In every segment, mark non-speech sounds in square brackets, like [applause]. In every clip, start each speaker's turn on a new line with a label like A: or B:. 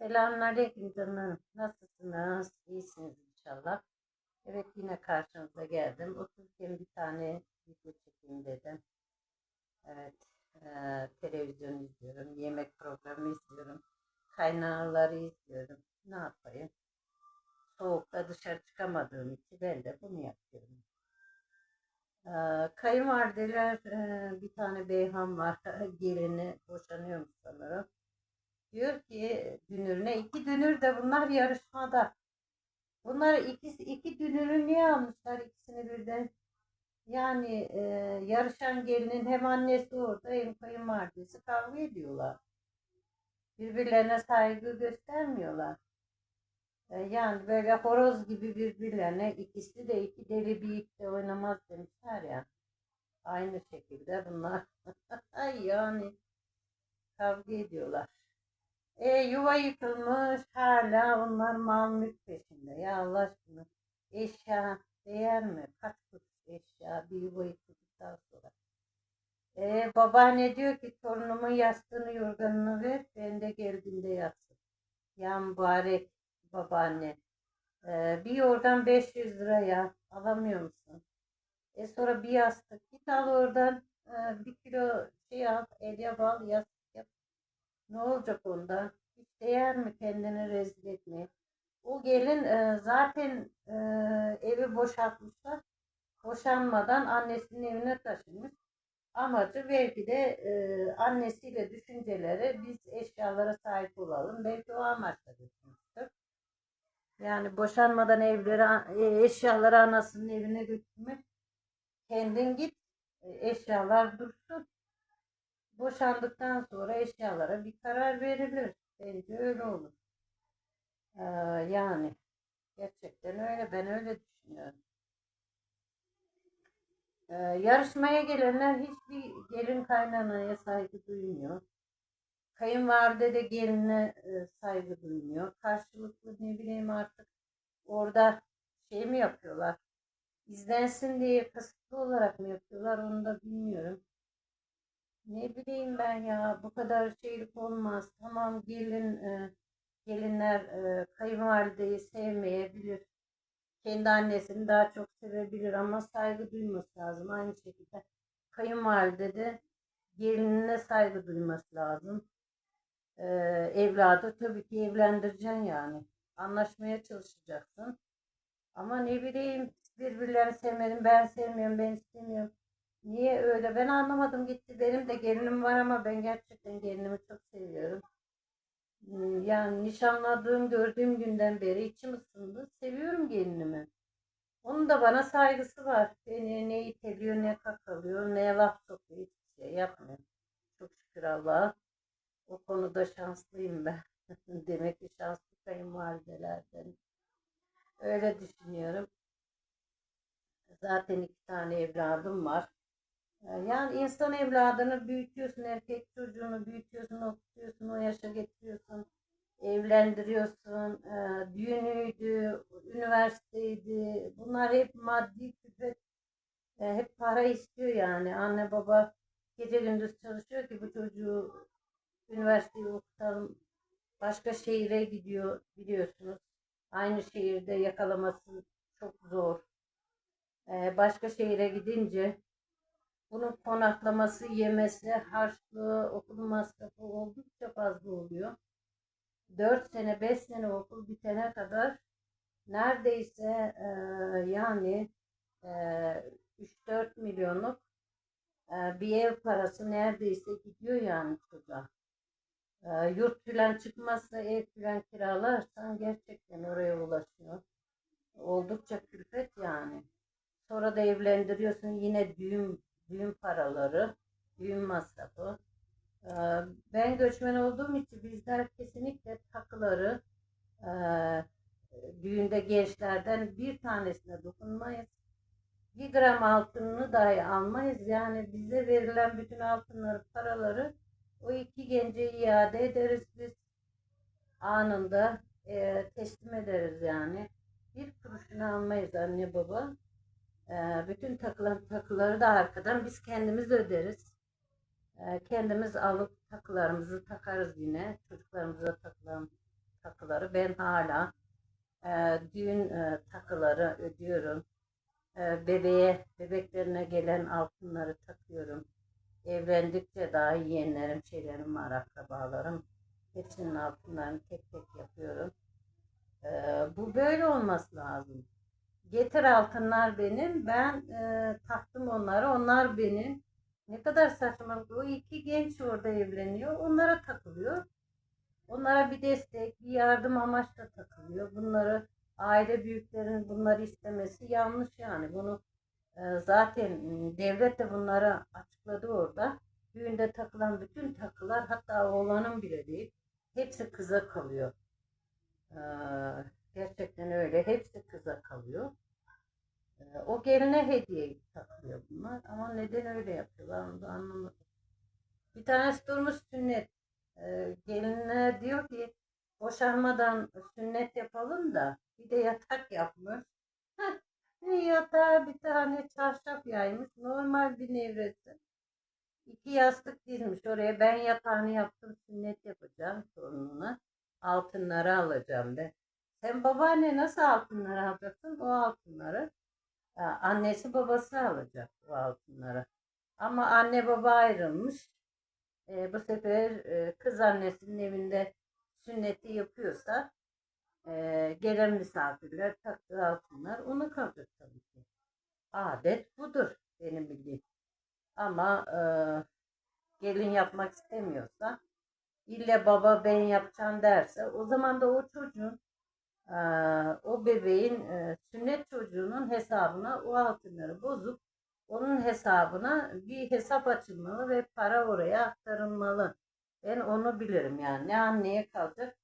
A: Selamünaleyküm canlarım. Nasılsınız? İyisiniz inşallah. Evet yine karşınıza geldim. Otururken bir tane video çekeyim dedim. Evet. eee, televizyon izliyorum. Yemek programı izliyorum. Kaynağı izliyorum. Ne yapayım? Soğukta dışarı çıkamadığım için ben de bunu yapıyorum. Eee kayınvalideler eee, bir tane beyhan var. [laughs] Gelini boşanıyormuş sanırım. Diyor ki dünürüne iki dünür de bunlar yarışmada. Bunlar ikisi iki dünürü niye almışlar ikisini birden? Yani e, yarışan gelinin hem annesi orada hem kayınvalidesi kavga ediyorlar. Birbirlerine saygı göstermiyorlar. E, yani böyle horoz gibi birbirlerine ikisi de iki deli bir ip de oynamaz demişler ya. Aynı şekilde bunlar [laughs] yani kavga ediyorlar. E, yuva yıkılmış hala onlar mal mülk peşinde. Ya Allah aşkına eşya değer mi? Kaç kuruş eşya bir yuva yıkıldıktan sonra. E, babaanne diyor ki torunumun yastığını yorganını ver ben de geldiğinde yatsın. Ya mübarek babaanne. E, bir yorgan 500 liraya alamıyor musun? E sonra bir yastık git al oradan e, bir kilo şey al elyaf al yastık. Ne olacak ondan? Hiç değer mi kendini rezil etmeye? O gelin e, zaten e, evi boşaltmışlar. Boşanmadan annesinin evine taşınmış. Amacı belki de e, annesiyle düşünceleri biz eşyalara sahip olalım. Belki o amaçla götürmüştür. Yani boşanmadan evleri, e, eşyaları anasının evine götürmek. Kendin git, e, eşyalar dursun. Boşandıktan sonra eşyalara bir karar verilir. Bence öyle olur. Ee, yani gerçekten öyle. Ben öyle düşünüyorum. Ee, yarışmaya gelenler hiçbir gelin kaynanaya saygı duymuyor. Kayınvalide de geline e, saygı duymuyor. Karşılıklı ne bileyim artık orada şey mi yapıyorlar? İzlensin diye kasıtlı olarak mı yapıyorlar onu da bilmiyorum. Ne bileyim ben ya bu kadar şeylik olmaz. Tamam gelin e, gelinler e, kayınvalideyi sevmeyebilir. Kendi annesini daha çok sevebilir ama saygı duyması lazım. Aynı şekilde kayınvalide de gelinine saygı duyması lazım. E, evladı tabii ki evlendireceksin yani. Anlaşmaya çalışacaksın. Ama ne bileyim birbirlerini sevmedim ben sevmiyorum ben istemiyorum. Niye öyle? Ben anlamadım gitti. Benim de gelinim var ama ben gerçekten gelinimi çok seviyorum. Hmm, Yani nişanladığım, gördüğüm günden beri içim ısındı. Seviyorum gelinimi. Onun da bana saygısı var. Beni ne iteliyor, ne kakalıyor, ne laf sokuyor. Hiçbir şey yapmıyor. Çok şükür Allah'a. O konuda şanslıyım ben. [laughs] Demek ki şanslı kayınvalidelerden. Öyle düşünüyorum. Zaten iki tane evladım var. Ee, Yani insan evladını büyütüyorsun, erkek çocuğunu büyütüyorsun, okutuyorsun, o yaşa getiriyorsun, evlendiriyorsun, e, düğünüydü, üniversiteydi. Bunlar hep maddi külfet, e, hep para istiyor yani. Anne baba gece gündüz çalışıyor ki bu çocuğu üniversiteye okutalım. Başka şehire gidiyor biliyorsunuz. Aynı şehirde yakalaması çok zor. E, Başka şehire gidince bunun konaklaması, yemesi, harçlığı, okul masrafı oldukça fazla oluyor. 4 sene, 5 sene okul bitene kadar neredeyse e, yani e, 3-4 milyonluk e, bir ev parası neredeyse gidiyor yani çocuğa. E, yurt filan çıkmazsa ev filan kiralarsan gerçekten oraya ulaşıyor. Oldukça külfet yani. Sonra da evlendiriyorsun yine düğün düğün paraları, düğün masrafı. Ee, Ben göçmen olduğum için bizler kesinlikle takıları e, düğünde gençlerden bir tanesine dokunmayız. Bir gram altınını dahi almayız. Yani bize verilen bütün altınları, paraları o iki gence iade ederiz biz. Anında e, teslim ederiz yani. Bir kuruşunu almayız anne baba. Ee, bütün takılan takıları da arkadan biz kendimiz öderiz. Ee, kendimiz alıp takılarımızı takarız yine. Çocuklarımıza takılan takıları. Ben hala e, düğün e, takıları ödüyorum. E, bebeğe, bebeklerine gelen altınları takıyorum. Evlendikçe daha yeğenlerim, şeylerim var, akrabalarım. Hepsinin altınlarını tek tek yapıyorum. E, bu böyle olması lazım. Getir altınlar benim, ben e, taktım onları, onlar benim. Ne kadar saçmalık. O iki genç orada evleniyor, onlara takılıyor. Onlara bir destek, bir yardım amaçla takılıyor. Bunları aile büyüklerinin bunları istemesi yanlış yani. Bunu e, zaten m, devlet de bunları açıkladı orada. Düğünde takılan bütün takılar hatta oğlanın bile değil. Hepsi kıza kalıyor. E, gerçekten öyle. Hepsi kıza kalıyor. E, o geline hediye takılıyor bunlar. Ama neden öyle yapıyorlar onu da anlamadım. Bir tanesi durmuş sünnet. E, geline diyor ki boşanmadan sünnet yapalım da bir de yatak yapmış. Heh, yatağa bir tane çarşaf yaymış. Normal bir nevresi. İki yastık dizmiş oraya. Ben yatağını yaptım sünnet yapacağım torununa. Altınları alacağım ben. Sen babaanne nasıl altınları alacaksın? O altınları. Ha, annesi babası alacak o altınları. Ama anne baba ayrılmış. E, bu sefer e, kız annesinin evinde sünneti yapıyorsa e, gelen misafirler taktığı altınlar ona kalacak tabii ki. Adet budur benim bildiğim. Ama e, gelin yapmak istemiyorsa ille baba ben yapacağım derse o zaman da o çocuğun e, o bebeğin e, sünnet çocuğunun hesabına o altınları bozup onun hesabına bir hesap açılmalı ve para oraya aktarılmalı. Ben onu bilirim yani. Ne anneye kalacak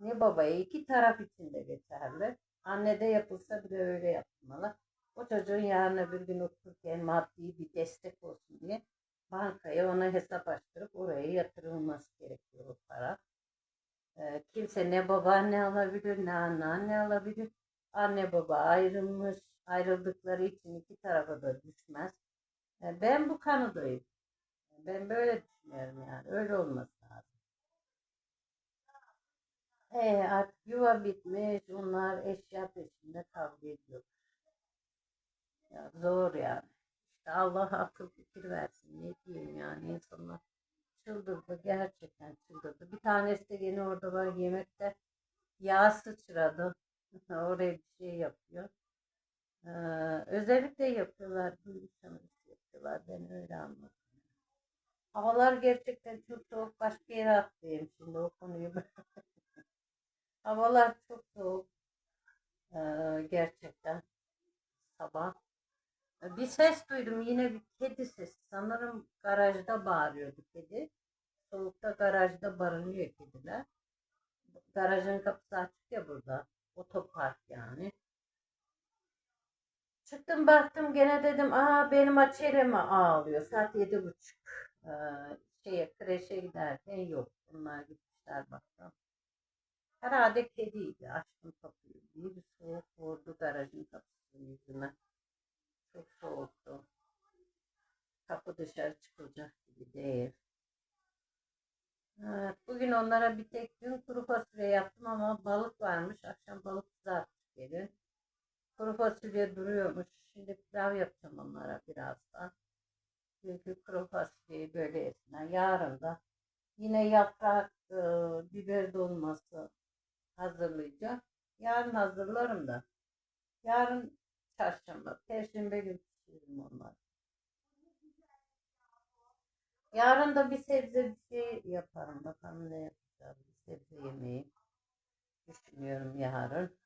A: ne babaya. iki taraf için de geçerli. Annede yapılsa bile öyle yapılmalı. O çocuğun yarın öbür gün okurken maddi bir destek olsun diye bankaya ona hesap açtırıp oraya yatırılması gerekiyor o para. Ee, kimse ne babaanne alabilir ne anneanne alabilir. Anne baba ayrılmış. Ayrıldıkları için iki tarafa da düşmez. Ee, ben bu kanıdayım. Ben böyle düşünüyorum yani. Öyle olması lazım. Ee, artık yuva bitmiş. Onlar eşya peşinde kavga ediyor. Ya zor yani. İşte Allah akıl fikir versin. Ne diyeyim yani insanlar çıldırdı. Gerçekten çıldırdı. Bir tanesi de gene orada var yemekte yağ sıçradı. [laughs] Oraya bir şey yapıyor. Ee, özellikle yapıyorlar. Duygusanız yapıyorlar. Ben öyle anladım. Havalar gerçekten çok soğuk. Başka yere atlayayım şimdi o konuyu. [laughs] Havalar çok soğuk. Ee, gerçekten. Sabah. Bir ses duydum. Yine bir kedi sesi. Sanırım garajda bağırıyordu kedi. Soğukta garajda barınıyor kediler. Garajın kapısı açık ya burada. Otopark yani. Çıktım baktım gene dedim aa benim açıyla mı ağlıyor saat yedi buçuk ee, şeye kreşe giderken yok bunlar gitmişler baktım. Herhalde kediydi açtım kapıyı bir soğuk vurdu garajın kapısının yüzüne. Çok soğuktu. Kapı dışarı çıkılacak gibi değil. Evet, bugün onlara bir tek gün kuru fasulye yaptım ama balık varmış. Akşam balık kızarttık gelin. Kuru fasulye duruyormuş. Şimdi pilav yapacağım onlara birazdan. Çünkü kuru fasulyeyi böyle yesinler. Yarın da yine yaprak, e, biber dolması hazırlayacağım. Yarın hazırlarım da. Yarın çarşamba, perşembe günü pişiririm onları. Yarın da bir sebze bir şey yaparım. Bakalım ne yapacağım. Bir sebze yemeği düşünüyorum yarın.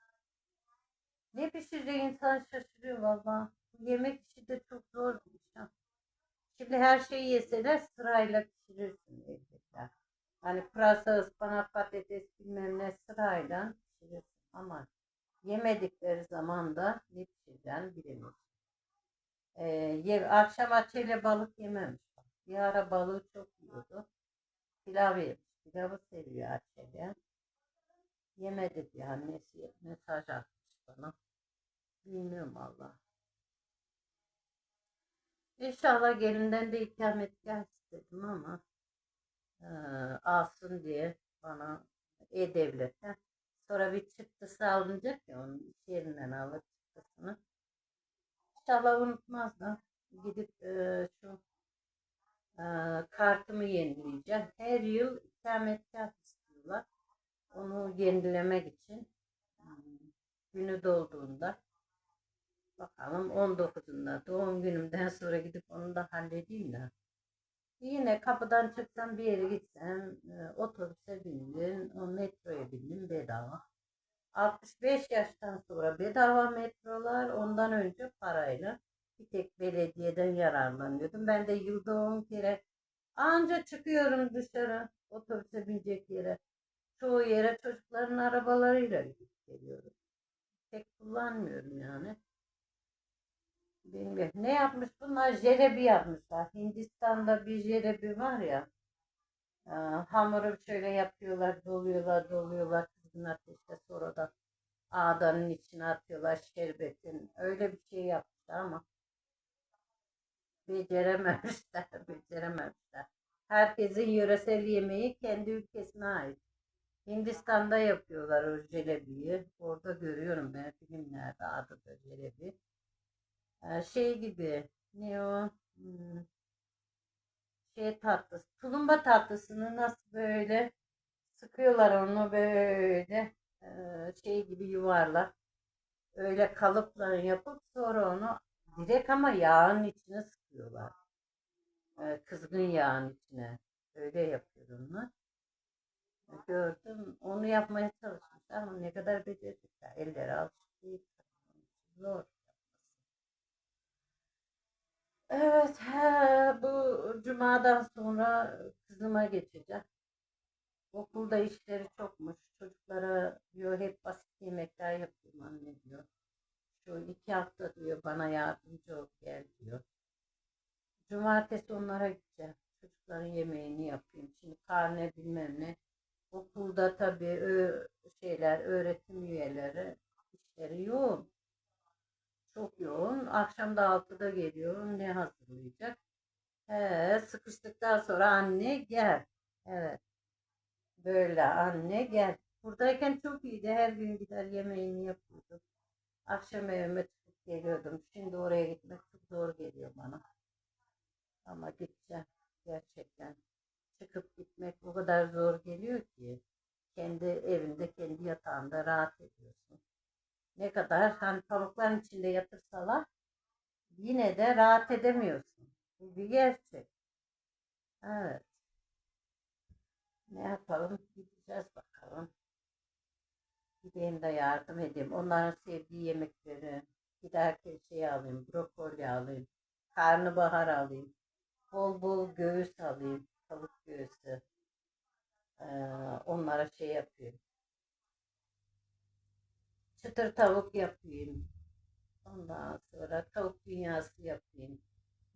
A: Ne pişirecek insan şaşırıyor valla. Yemek işi de çok zor bir ha. Şimdi her şeyi yeseler sırayla pişirirsin evdekiler. Hani pırasa, ıspanak, patates bilmem ne sırayla pişirirsin. Ama yemedikleri zaman da ne pişireceğini bilemiyorsun. Ee, akşam açıyla balık yememiş. Bir ara balığı çok yiyordu. Pilav yemiş. Pilavı seviyor açıyla. Yemedi diye annesi mesaj atmış bana. Bilmiyorum valla. İnşallah gelinden de ikamet gel istedim ama eee, alsın diye bana e-devletten Sonra bir çıktısı alınacak ya onun iş yerinden alır çıktısını. İnşallah unutmazlar. Gidip e, şu e, kartımı yenileyeceğim. Her yıl ikametgah istiyorlar. Onu yenilemek için hmm, günü dolduğunda bakalım 19'unda doğum günümden sonra gidip onu da halledeyim de. Yine kapıdan çıksam bir yere gitsem e, otobüse bindim, metroya bindim bedava. 65 yaştan sonra bedava metrolar, ondan önce parayla. Bir tek belediyeden yararlanıyordum. Ben de yılda 10 kere anca çıkıyorum dışarı otobüse binecek yere. Çoğu yere çocukların arabalarıyla gidip geliyorum. Tek kullanmıyorum yani. Bilmiyorum. Ne yapmış bunlar? Jelebi yapmışlar. Hindistan'da bir jelebi var ya. e, hamuru şöyle yapıyorlar, doluyorlar, doluyorlar kızgın ateşte sonra da ağdanın içine atıyorlar şerbetin. Öyle bir şey yapmışlar ama becerememişler, [laughs] becerememişler. Herkesin yöresel yemeği kendi ülkesine ait. Hindistan'da yapıyorlar o jelebiyi. Orada görüyorum ben filmlerde adı da jelebi. Şey gibi ne o? Şey tatlısı tulumba tatlısını nasıl böyle sıkıyorlar onu böyle şey gibi yuvarlak öyle kalıpla yapıp sonra onu direkt ama yağın içine sıkıyorlar. Kızgın yağın içine. Öyle yapıyor onlar. Gördüm onu yapmaya çalışmışlar ama ne kadar becerikler elleri alışık değil zor Evet, he, bu cumadan sonra kızıma geçeceğim. Okulda işleri çokmuş. Çocuklara diyor hep basit yemekler yapıyorum anne diyor. Şu iki hafta diyor bana yardımcı ol gel diyor. Cumartesi onlara gideceğim. Çocukların yemeğini yapayım. Şimdi karne bilmem ne. Okulda tabii şeyler, öğretim üyeleri işleri yoğun. Çok yoğun. Akşam da 6'da geliyor. Ne hazırlayacak? He, sıkıştıktan sonra anne gel. Evet. Böyle anne gel. Buradayken çok iyiydi. Her gün gider yemeğini yapıyordum. Akşam evime çıkıp geliyordum. Şimdi oraya gitmek çok zor geliyor bana. Ama gideceğim. Gerçekten. Çıkıp gitmek o kadar zor geliyor ki. Kendi evinde, kendi yatağında rahat ediyorsun. Ne kadar hani pamukların içinde yatırsalar yine de rahat edemiyorsun. Bu bir gerçek. Evet. Ne yapalım? Gideceğiz bakalım. Gideyim de yardım edeyim. Onların sevdiği yemekleri. Giderken şey alayım. Brokoli alayım. Karnabahar alayım. Bol bol göğüs alayım. Tavuk göğsü. Ee, onlara şey yapıyorum. Çıtır tavuk yapayım. Ondan sonra tavuk dünyası yapayım.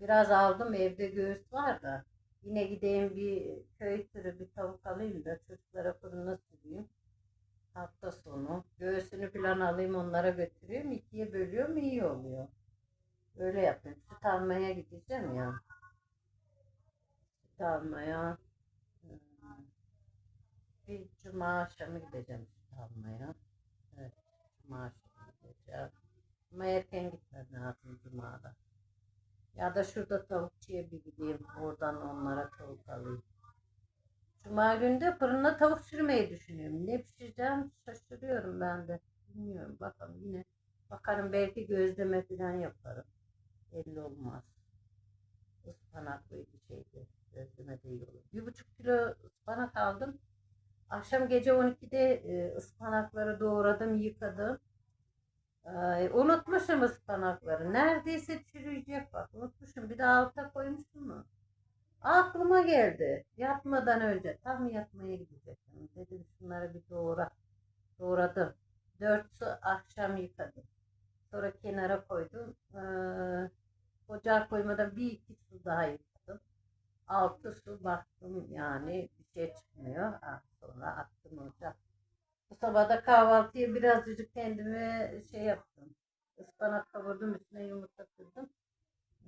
A: Biraz aldım evde göğüs var da. Yine gideyim bir köy türü bir tavuk alayım da çocuklara fırına süreyim. Hafta sonu. Göğsünü falan alayım onlara götürüyorum. İkiye bölüyorum iyi oluyor. Öyle yapayım. Süt almaya gideceğim ya. Süt almaya. hmm, Bir cuma akşamı gideceğim süt almaya. Akşamı gideceğim. Ama erken gitmem lazım cumada. Ya da şurada tavukçuya bir gideyim. Oradan onlara tavuk alayım. Cuma günü de fırına tavuk sürmeyi düşünüyorum. Ne pişireceğim şaşırıyorum ben de. Bilmiyorum bakalım yine. Bakarım belki gözleme falan yaparım. Belli olmaz. Ispanaklı bir şeydi. Gözleme de iyi olur. Bir buçuk kilo ıspanak aldım. Akşam gece 12'de e, ıspanakları doğradım, yıkadım. Ay, unutmuşum ıspanakları. Neredeyse çürüyecek bak. Unutmuşum. Bir de alta koymuştum mu? Aklıma geldi. Yatmadan önce. Tam yatmaya gidecektim. Dedim şunları bir doğra. Doğradım. Dört su akşam yıkadım. Sonra kenara koydum. Ee, ocağa koymadan bir iki su daha yıkadım. Altı su baktım yani şey çıkmıyor. Ah, sonra attım ocağa. Bu sabah da kahvaltıya birazcık kendime şey yaptım. Ispanak kavurdum üstüne yumurta kırdım.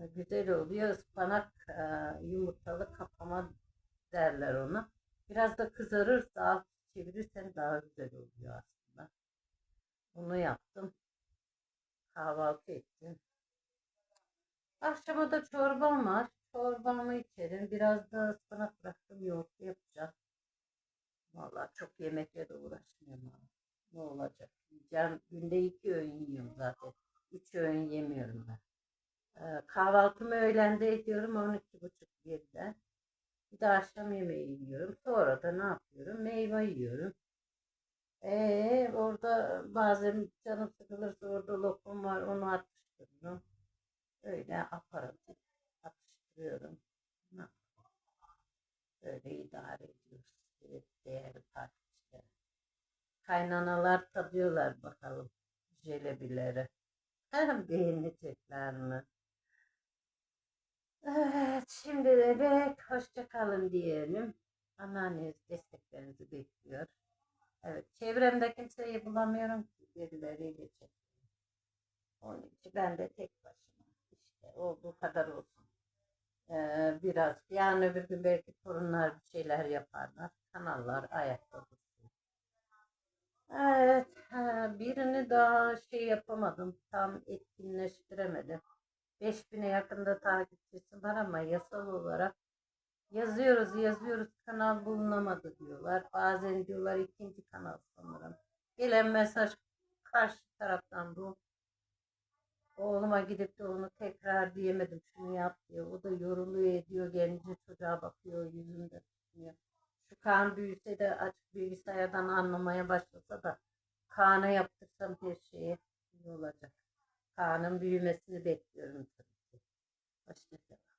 A: E, Güzel oluyor. Ispanak e, yumurtalı kapama derler ona. Biraz da kızarırsa alt çevirirsen daha güzel oluyor aslında. Bunu yaptım. Kahvaltı ettim. Akşama da çorbam var. Çorbamı içerim. Biraz da ıspanak bıraktım. Yoğurtlu yapacağım. Vallahi çok yemekle de uğraşmıyorum. abi. Ne olacak? Yiyeceğim. Günde iki öğün yiyorum zaten. Üç öğün yemiyorum ben. Ee, kahvaltımı öğlende ediyorum. 12.30-1'de. Bir de akşam yemeği yiyorum. Sonra da ne yapıyorum? Meyve yiyorum. Ee, orada bazen canım sıkılırsa orada lokum var. Onu atıştırıyorum. Öyle aparatif yapayım? Böyle idare ediyoruz. Evet, değerli takipçiler. Kaynanalar tadıyorlar bakalım jelebileri. Beğenecekler mi? Evet, şimdilik hoşça kalın diyelim. Anneanneniz desteklerinizi bekliyor. Evet, çevremde kimseyi bulamıyorum ki birileriyle çekiyorum. Onun için ben de tek başıma işte olduğu kadar olsun. Ee, biraz yarın öbür gün belki torunlar bir şeyler yaparlar. Kanallar ayakta dursun. Evet, birini daha şey yapamadım. Tam etkinleştiremedim. 5000'e yakında takipçisi var ama yasal olarak yazıyoruz yazıyoruz kanal bulunamadı diyorlar. Bazen diyorlar ikinci kanal sanırım. Gelen mesaj karşı taraftan bu. Oğluma gidip de onu tekrar diyemedim şunu yap diyor. O da yoruluyor ediyor gelince çocuğa bakıyor yüzünde tutmuyor. Şu kan büyüse de açık bilgisayardan anlamaya başlasa da Kaan'a yaptırsam her şeyi iyi olacak. Kaan'ın büyümesini bekliyorum tabii ki. Hoşçakalın.